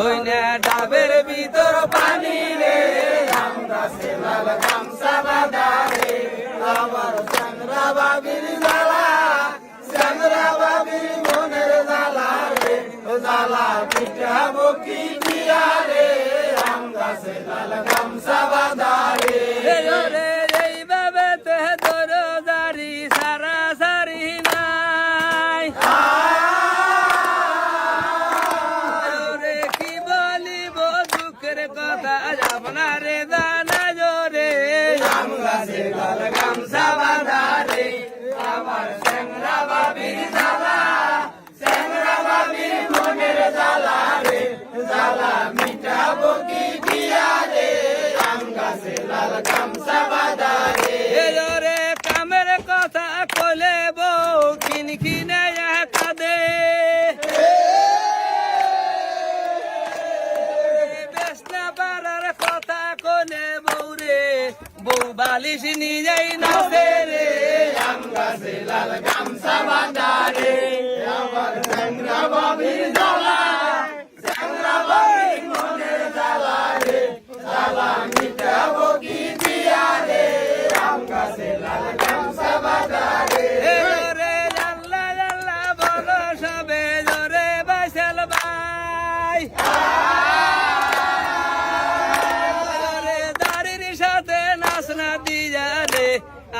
ওই না ডাবের ভিতর পানি রে আম গাছে লাল গামছা বাঁধা আমার চাংরা বাবির জ্বালা চাংরা বাবির মনের জালা রে। জালা পিঠা কি দিয়া রে আম গাছে গামসা গামছা কথা কলে বউ কিন কিনে কাঁদে বেসনা কথা কলে বালিশ নিজেই নাচে রে। লাল গামছা বাঁধা।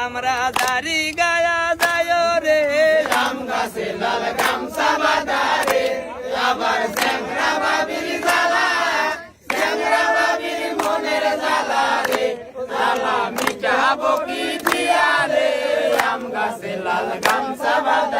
আমরা দারি গায়া যায় রে। রাম গাছে লাল গামছা বাঁধা রে। আবার স্যাংরা বাবির জ্বালা স্যাংরা বাবির মনের জ্বালা রে। জ্বালা মিটাবো কি দিয়া রে? রাম গাছে লাল গামছা বাঁধা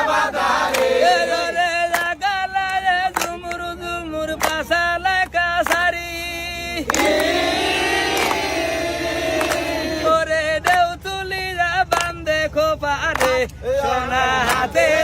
Chocolate.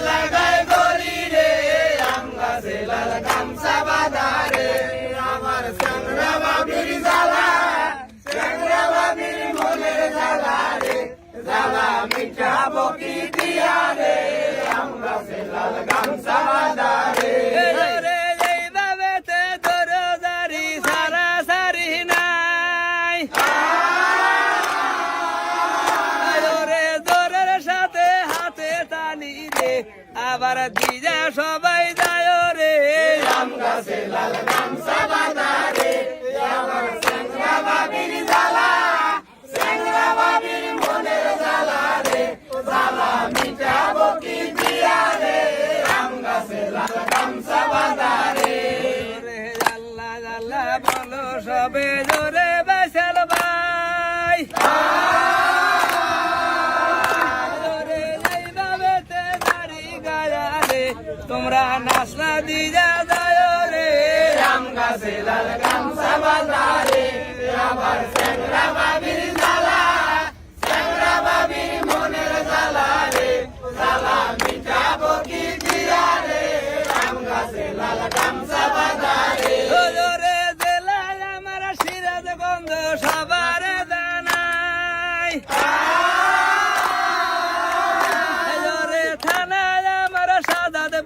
ભારત બીજા શોભ তোমরা দিয়া যায় রে আম গাছে লাল গামছা বাঁধা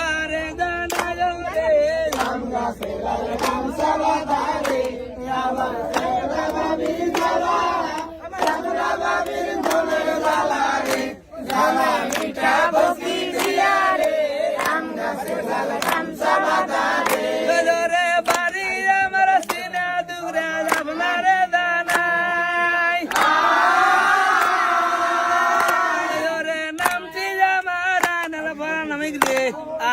সবার জানাই রে। আম গাছে লাল গামছা বাঁধা রে আবার স্যাংরা বাবির জ্বালা স্যাংরা বাবির মনের জ্বালা রে জ্বালা মিটাবো কি দিয়া রে আম গাছে রে বাড়ি আমার সিনা দুগরা আপনার দানাই রে নামছি আমার আনার নামিক রে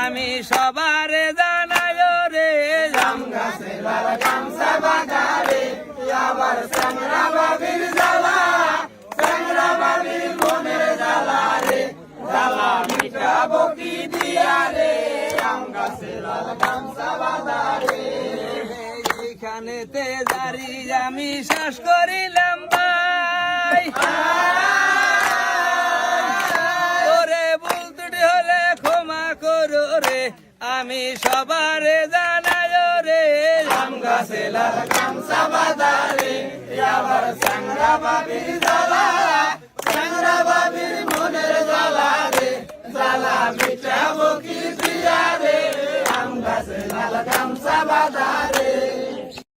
আমি সবার জানাই রে। জাম গাছে লাল গামছা বাজারে আবার সাংরা বাবির জ্বালা সাংরা বাবির মনের জ্বালা রে। জ্বালা মিটাবো কি দিয়া রে? আম গাছে লাল গামছা বাজারে। এইখানেতে দাঁড়ি আমি শ্বাস করিলাম আমি সবার জানায় রে। আম গাছে লাগাম সাবাদারে আবার সাংরা বাবির জ্বালা। সাংরা বাবির মনের জ্বালা রে, জ্বালা মিটাবো কি দিয়া রে গাছে লাগাম বাজারে